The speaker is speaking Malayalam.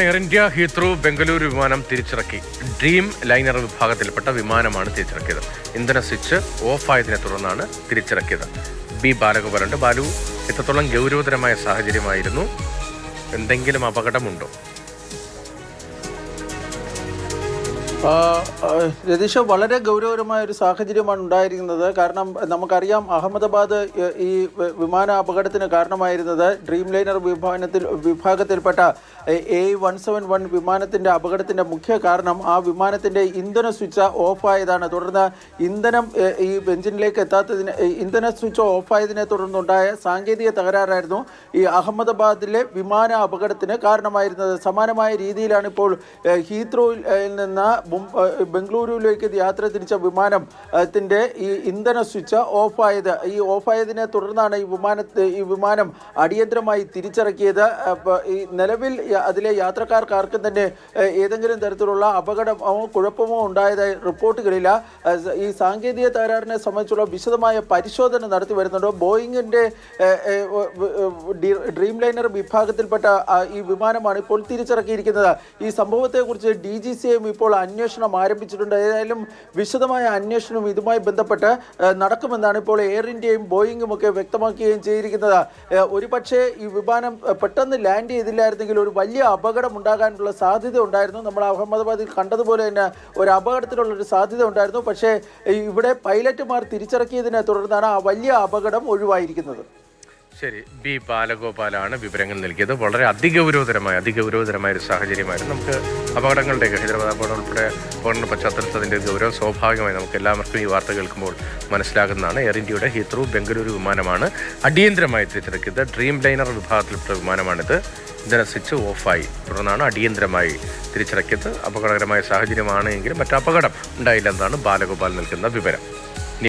എയർ ഇന്ത്യ ഹീത്രൂ ബംഗളൂരു വിമാനം തിരിച്ചിറക്കി. ഡ്രീം ലൈനർ വിഭാഗത്തിൽപ്പെട്ട വിമാനമാണ് തിരിച്ചിറക്കിയത്. ഇന്ധന സ്വിച്ച് ഓഫായതിനെ തുടർന്നാണ് തിരിച്ചിറക്കിയത്. ബി ബാലഗോപാലുണ്ട്. ബാലു എത്രത്തോളം ഗൗരവതരമായ സാഹചര്യമായിരുന്നു? എന്തെങ്കിലും അപകടമുണ്ടോ? രതീഷ് വളരെ ഗൗരവകരമായ ഒരു സാഹചര്യമാണ് ഉണ്ടായിരിക്കുന്നത്. കാരണം നമുക്കറിയാം അഹമ്മദാബാദ് ഈ വിമാന അപകടത്തിന് കാരണമായിരുന്നത് ഡ്രീം ലൈനർ വിമാനത്തിൽ വിഭാഗത്തിൽപ്പെട്ട എ വൺ സെവൻ വൺ വിമാനത്തിന്റെ അപകടത്തിന്റെ മുഖ്യ കാരണം ആ വിമാനത്തിന്റെ ഇന്ധന സ്വിച്ച് ഓഫായതാണ്. തുടർന്ന് ഇന്ധനം ഈ ബെഞ്ചിനിലേക്ക് എത്താത്തതിന് ഇന്ധന സ്വിച്ച് ഓഫായതിനെ തുടർന്നുണ്ടായ സാങ്കേതിക തകരാറായിരുന്നു ഈ അഹമ്മദാബാദിലെ വിമാന അപകടത്തിന് കാരണമായിരുന്നത്. സമാനമായ രീതിയിലാണ് ഇപ്പോൾ ഹീത്രോയിൽ നിന്ന് ബംഗളൂരുവിലേക്ക് യാത്ര തിരിച്ച വിമാനം ഏ, ഈ ഇന്ധന സ്വിച്ച് ഓഫായത് ഈ ഓഫായതിനെ തുടർന്നാണ് ഈ വിമാനത്തെ ഈ വിമാനം അടിയന്തരമായി തിരിച്ചിറക്കിയത്. ഈ നിലവിൽ അതിലെ യാത്രക്കാർക്ക് ആർക്കും തന്നെ ഏതെങ്കിലും തരത്തിലുള്ള അപകടമോ കുഴപ്പമോ ഉണ്ടായതായി റിപ്പോർട്ടുകളില്ല. ഈ സാങ്കേതിക തകരാറിനെ സംബന്ധിച്ചുള്ള വിശദമായ പരിശോധന നടത്തി വരുന്നുണ്ട്. ബോയിങ്ങിന്റെ ഡ്രീം ലൈനർ വിഭാഗത്തിൽപ്പെട്ട ഈ വിമാനമാണ് ഇപ്പോൾ തിരിച്ചിറക്കിയിരിക്കുന്നത്. ഈ സംഭവത്തെക്കുറിച്ച് ഡി ജി സി എം ഇപ്പോൾ അന്വേഷണം ആരംഭിച്ചിട്ടുണ്ട്. ഏതായാലും വിശദമായ അന്വേഷണം ഇതുമായി ബന്ധപ്പെട്ട് നടക്കുമെന്നാണ് ഇപ്പോൾ എയർ ഇന്ത്യയും ബോയിങ്ങും ഒക്കെ വ്യക്തമാക്കുകയും ചെയ്തിരിക്കുന്നത്. ഒരുപക്ഷേ ഈ വിമാനം പെട്ടെന്ന് ലാൻഡ് ചെയ്തില്ലായിരുന്നെങ്കിൽ ഒരു വലിയ അപകടം ഉണ്ടാകാനുള്ള സാധ്യത ഉണ്ടായിരുന്നു. നമ്മൾ അഹമ്മദാബാദിൽ കണ്ടതുപോലെ തന്നെ ഒരു അപകടത്തിനുള്ള ഒരു സാധ്യത ഉണ്ടായിരുന്നു. പക്ഷേ ഇവിടെ പൈലറ്റുമാർ തിരിച്ചിറക്കിയതിനെ തുടർന്നാണ് ആ വലിയ അപകടം ഒഴിവായിരിക്കുന്നത്. ശരി. ബി ബാലഗോപാലാണ് വിവരങ്ങൾ നൽകിയത്. വളരെ അതിഗൗരവതരമായ അതിഗൗരവതരമായ ഒരു സാഹചര്യമായിരുന്നു. നമുക്ക് അപകടങ്ങളുടെയൊക്കെ ഹൈദരാബാദ് അപകടം ഉൾപ്പെടെ അപകട പശ്ചാത്തലത്തിൽ അതിന്റെ ഗൗരവം സ്വാഭാവികമായി നമുക്ക് എല്ലാവർക്കും ഈ വാർത്ത കേൾക്കുമ്പോൾ മനസ്സിലാകുന്നതാണ്. എയർ ഇന്ത്യയുടെ ഹീത്രൂ ബംഗളൂരു വിമാനമാണ് അടിയന്തരമായി തിരിച്ചിറക്കിയത് ഡ്രീം ലൈനർ വിഭാഗത്തിൽപ്പെട്ട വിമാനമാണിത്. ഇന്ധന സ്വിച്ച് ഓഫായി. തുടർന്നാണ് അടിയന്തരമായി തിരിച്ചിറക്കിയത്. അപകടകരമായ സാഹചര്യമാണ് എങ്കിലും മറ്റപകടം ഉണ്ടായില്ല എന്നാണ് ബാലഗോപാൽ നൽകുന്ന വിവരം.